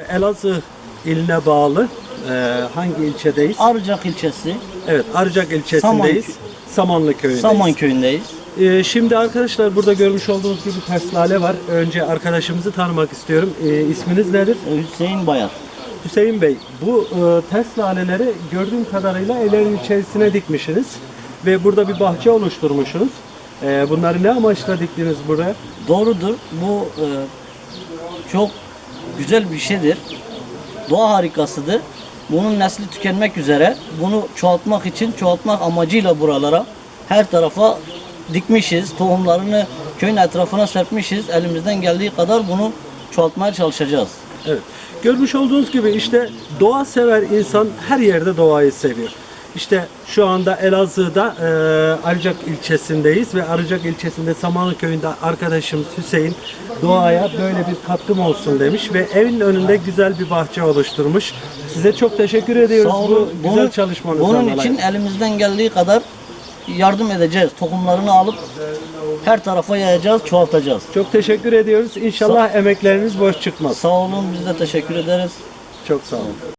Elazığ iline bağlı e, hangi ilçedeyiz? Arıcak ilçesi, Evet, Arıcak ilçesindeyiz. Samanlı köyündeyiz. Saman köyündeyiz. E, şimdi arkadaşlar burada görmüş olduğunuz gibi ters lale var. Önce arkadaşımızı tanımak istiyorum. E, isminiz nedir? Hüseyin Bayar. Hüseyin Bey, bu e, ters laleleri gördüğüm kadarıyla evlerin içerisine dikmişsiniz. Ve burada bir bahçe oluşturmuşsunuz. E, bunları ne amaçla diktiniz buraya? Doğrudur. Bu e, çok güzel bir şeydir. Doğa harikasıdır. Bunun nesli tükenmek üzere. Bunu çoğaltmak için, çoğaltmak amacıyla buralara her tarafa dikmişiz. Tohumlarını köyün etrafına serpmişiz. Elimizden geldiği kadar bunu çoğaltmaya çalışacağız. Evet. Görmüş olduğunuz gibi işte doğa sever insan her yerde doğayı seviyor. İşte şu anda Elazığ'da e, Arıcak ilçesindeyiz ve Arıcak ilçesinde Samanlı köyünde arkadaşımız Hüseyin doğaya böyle bir katkım olsun demiş ve evin önünde güzel bir bahçe oluşturmuş. Size çok teşekkür ediyoruz Sağ bu güzel Bunun- çalışmanızdan Bunun için elimizden geldiği kadar yardım edeceğiz. Tohumlarını alıp her tarafa yayacağız, çoğaltacağız. Çok teşekkür ediyoruz. İnşallah emekleriniz boş çıkmaz. Sağ olun, biz de teşekkür ederiz. Çok sağ olun.